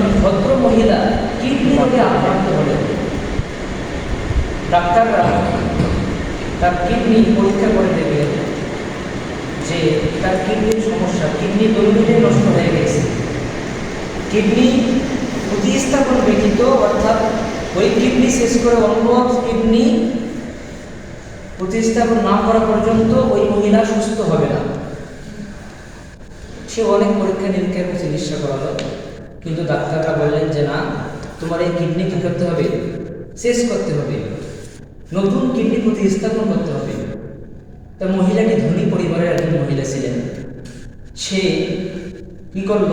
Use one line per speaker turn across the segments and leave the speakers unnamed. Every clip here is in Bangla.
একজন ভদ্র মহিলা কিডনি রোগে আক্রান্ত হলেন। ডাক্তাররা তার কিডনি পরীক্ষা করে দেবে যে তার কিডনির সমস্যা, কিডনি দৈনন্দিন নষ্ট হয়ে গেছে। কিডনি প্রতিস্থাপন ব্যতীত অর্থাৎ ওই কিডনি শেষ করে অন্য কিডনি প্রতিস্থাপন না করা পর্যন্ত ওই মহিলা সুস্থ হবে না। সে অনেক পরীক্ষা নিরীক্ষা করে চিকিৎসা করালো কিন্তু ডাক্তাররা বললেন যে, না, তোমার এই কিডনি কী করতে হবে? শেষ করতে হবে। নতুন কিডনি প্রতিস্থাপন করতে হবে। তা মহিলাটি ধনী পরিবারের একজন মহিলা ছিলেন। সে কি করল?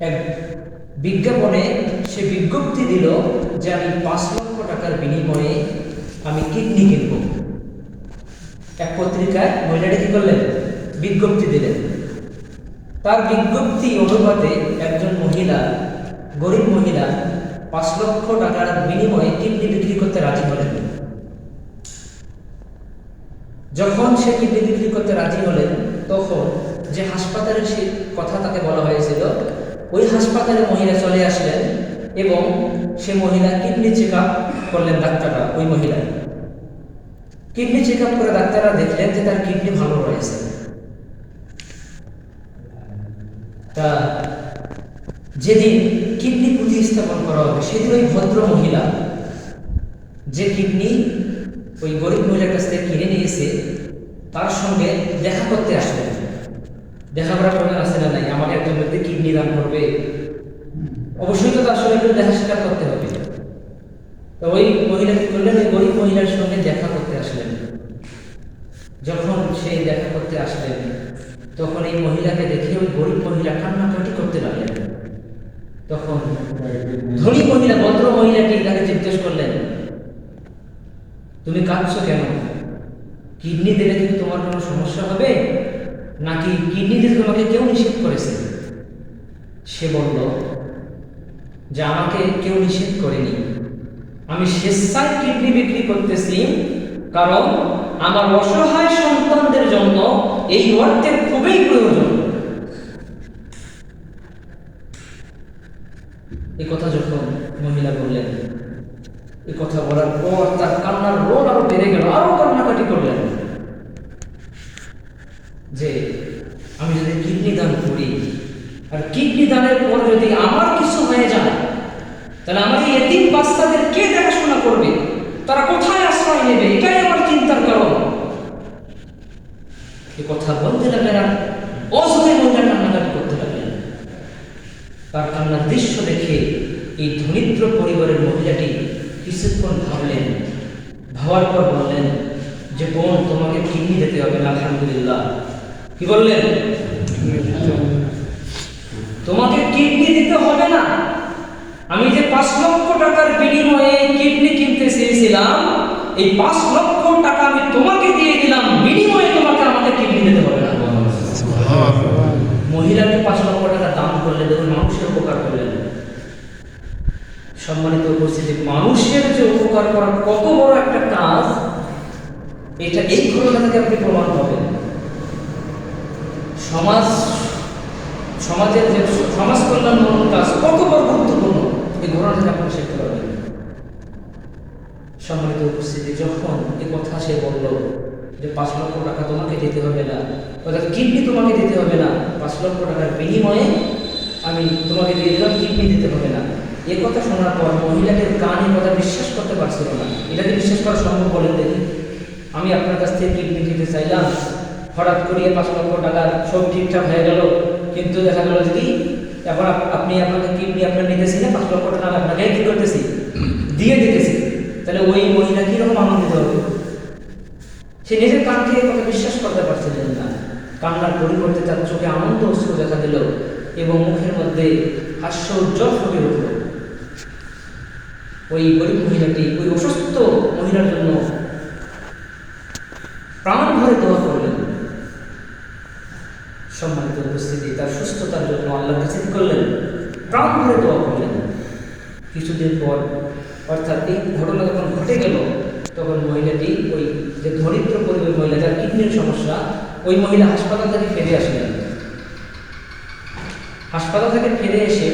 এক বিজ্ঞাপনে সে বিজ্ঞপ্তি দিল যে, আমি পাঁচ লক্ষ টাকার বিনিময়ে আমি কিডনি কিনব। এক পত্রিকায় মহিলাটি কি করলেন? বিজ্ঞপ্তি দিলেন। তার বিজ্ঞপ্তি অনুপাতে একজন মহিলা, গরিব মহিলা, পাঁচ লক্ষ টাকার বিনিময়ে কিডনি বিক্রি করতে রাজি হলেন। যখন সে কিডনি বিক্রি করতে রাজি হলেন, তখন যে হাসপাতালের সে কথা তাকে বলা হয়েছিল, ওই হাসপাতালে মহিলা চলে আসলেন এবং সে মহিলা কিডনি চেক আপ করলেন ডাক্তাররা, ওই মহিলা কিডনি চেক আপ করে ডাক্তাররা দেখলেন যে তার কিডনি ভালো রয়েছে। তা যেদিন কিডনি প্রতিস্থাপন করা হবে, সেদিন ওই ভদ্র মহিলা যে কিডনি ওই গরিব মহিলার কাছ থেকে কিনে নিয়েছে, তার সঙ্গে দেখা করতে আসবে। দেখা করার প্রয়োজন আছে না নাই আমাকে একজন ব্যক্তি কিডনি দান করবে। অবশ্যই তো তার সঙ্গে একটু দেখা সাক্ষাৎ করতে হবে। তো ওই মহিলা কি করলেন? ওই গরিব মহিলার সঙ্গে দেখা করতে আসলেন। যখন সেই দেখা করতে আসলেন তখন এই মহিলাকে দেখে ওই গরিব মহিলা কান্নাকাটি করতে লাগলেন। তখন ধনী মহিলা, ভদ্র মহিলাটি তাকে জিজ্ঞেস করলেন, তুমি কাঁদছো কেন? কিডনি দিলে কি তোমার কোনো সমস্যা হবে? নাকি কিডনি দিতে তোমাকে কেউ নিষেধ করেছে? সে বলল, যে আমাকে কেউ নিষেধ করেনি। আমি স্বেচ্ছায় কিডনি বিক্রি করতেছি কারণ আমার অসহায় সন্তানদের জন্য এই অর্থের খুবই প্রয়োজন। এই কথা যখন মহিলা বললেন, এই কথা বলার পর তার কান্নার রোল আরও বেড়ে গেল, আরও কান্নাকাটি করলেন। যে, আমি যদি কিডনি দান করি, আর কিডনি দানের পর যদি আমার কিছু হয়ে যায়, তাহলে আমার এই এতিম বাচ্চাদের কে দেখাশোনা করবে তারা কোথায় আশ্রয় নেবে এটাই আমার চিন্তার কারণ এ কথা বলতে লাগলেন আর অসহায় মহিলা কান্নাকাটি করতে লাগলেন তার কান্নার দৃশ্য দেখে এই ধনিদ্র পরিবারের মহিলাটি কিছুক্ষণ ভাবলেন ভাবার পর বললেন যে বোন তোমাকে কিডনি দিতে হবে না আলহামদুলিল্লাহ। কি বললেন? তোমাকে কিডনি দিতে হবে না। আমি যে পাঁচ লক্ষ টাকার বিনিময়ে কিডনি কিনতে চেয়েছিলাম এই পাঁচ লক্ষ টাকা আমি তোমাকে দিয়ে দিলাম বিনিময়ে তোমাকে আমাকে কিডনি দিতে হবে না। মহিলাকে পাঁচ লক্ষ টাকা দান করলে দেখুন মানুষের উপকার করলেন সম্মানিত উপস্থিতি, মানুষের যে উপকার করা কত বড় একটা কাজ, এটা এই ঘটনা থেকে আপনি প্রমাণ পাবেন। সমাজ, সমাজের যে সমাজ কল্যাণমূলক কাজ কত বড় গুরুত্বপূর্ণ, এই ঘটনা থেকে আপনি শিখতে পারবেন। সম্মানিত উপস্থিতি, যখন এ কথা সে বলল যে পাঁচ লক্ষ টাকা তোমাকে দিতে হবে না, অর্থাৎ কিডনি তোমাকে দিতে হবে না, পাঁচ লক্ষ টাকার বিনিময়ে আমি তোমাকে দিয়ে দিলাম, কিডনি দিতে হবে না। এ কথা শোনার পর মহিলাকে কান কথা বিশ্বাস করতে পারছিল না। এটাকে বিশ্বাস করা সম্ভব বলেন দেখি। আমি আপনার কাছ থেকে কিডনি দিতে চাইলাম। হঠাৎ করিয়ে পাঁচ লক্ষ টাকা সব ঠিকঠাক হয়ে গেল। কিন্তু দেখা গেল যদি এখন আপ- আপনি আপনাকে কিডনি আপনার নিতেছি না, পাঁচ লক্ষ টাকা আপনাকে কি করতেছি? দিয়ে দিতেছি। তাহলে ওই মহিলা কীরকম আনন্দিত হবে? সে নিজের কান থেকে কথা বিশ্বাস করতে পারছিলেন না। কান্নার পরিবর্তে তার চোখে আনন্দ অশ্রু দেখা দিল এবং মুখের মধ্যে হাস্য উজ্জ্বল ফুটে উঠল। ওই গরিব মহিলাটি, ওই অসুস্থ মহিলার জন্য প্রাণ ভরে দোয়া করলেন। সম্মানিত উপস্থিতি, তার সুস্থতার জন্য আল্লাহর কাছে করলেন। প্রাণ ভরে দোয়া করলেন। কিছুদিন পর, অর্থাৎ এই ঘটনা যখন ঘটে গেল, তখন মহিলাটি ওই যে দরিদ্র পরিবার মহিলা, যার কিডনির সমস্যা, ওই মহিলা হাসপাতাল থেকে ফিরে আসলেন। হাসপাতাল থেকে ফিরে এসে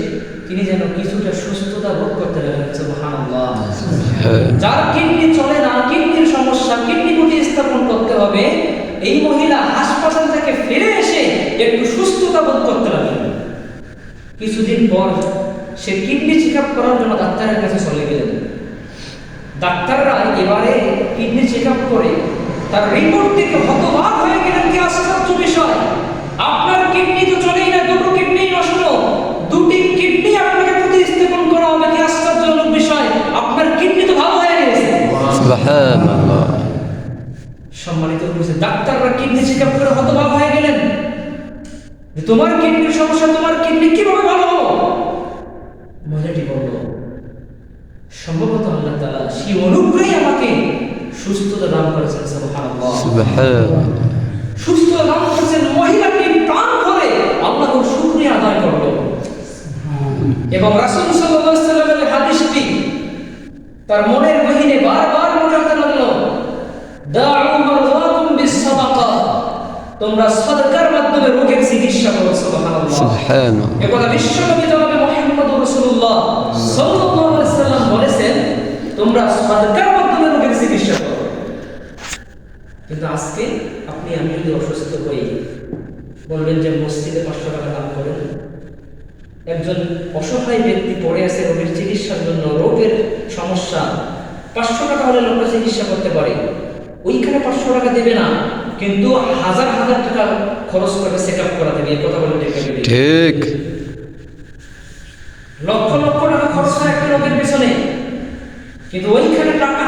তিনি যেন কিছুটা সুস্থতা ভোগ করতে লাগলেন সুবহানাল্লাহ
হ্যাঁ
যার কিডনি চলে না, কিডনির সমস্যা, কিডনি প্রতিস্থাপন করতে হবে, এই মহিলা হাসপাতাল থেকে ফিরে এসে একটু সুস্থতা বোধ করতে লাগলেন কিছুদিন পর সে কিডনি চেক আপ করার জন্য ডাক্তারের কাছে চলে গেলেন। ডাক্তাররা এবারে কিডনি চেক আপ করে তার রিপোর্ট থেকে হতবাক হয়ে গেলেন। কি আশ্চর্য বিষয়! আপনার কিডনি তো চলেই না দুটো কিডনি নষ্ট দুটি কিডনি আপনাকে প্রতিস্থাপন করা হবে কি আশ্চর্যজনক বিষয় আপনার কিডনি তো ভালো হয়ে গেছে
সুবহান আল্লাহ
সম্মানিত বুঝে ডাক্তাররা কিডনি চেক আপ করে হতবাক হয়ে গেলেন যে তোমার কিডনির সমস্যা তোমার কিডনি কীভাবে ভালো হলো? মহিলাটি বলল সম্ভবত আল্লাহ তাআলা সেই অনুগ্রহে আমাকে সুস্থতা দান করেছেন সুবহানাল্লাহ। সুস্থতা দান করেছেন মহিলাটি প্রাণ করে আল্লাহর শুকরিয়া আদায় করল। এবং রাসূল সাল্লাল্লাহু আলাইহি সাল্লামের হাদিসটি তার মনের গহীনে বারবার মনে হতে লাগল তোমরা সাদকার মাধ্যমে রোগের চিকিৎসা করো সুবহানাল্লাহ। একথা বিশ্বনবী জনাবে মুহাম্মদ রাসূলুল্লাহ সাল্লাল্লাহু আলাইহি সাল্লাম বলেছেন তোমরা সাদকার মাধ্যমে রোগের চিকিৎসা করো। কিন্তু আজকে আপনি আমি যদি অসুস্থ হই বলবেন যে মসজিদে পাঁচশো টাকা দান করেন। একজন অসহায় ব্যক্তি পড়ে আছে রোগের চিকিৎসার জন্য রোগের সমস্যা পাঁচশো টাকা হলে লোকটা চিকিৎসা করতে পারে। ওইখানে পাঁচশো টাকা দেবে না। কিন্তু হাজার হাজার টাকা খরচ করে চেক আপ করাতে গিয়ে কথা বলে
ঠিক।
লক্ষ লক্ষ টাকা খরচ করে একটা লোকের পিছনে। কিন্তু ওইখানে টাকা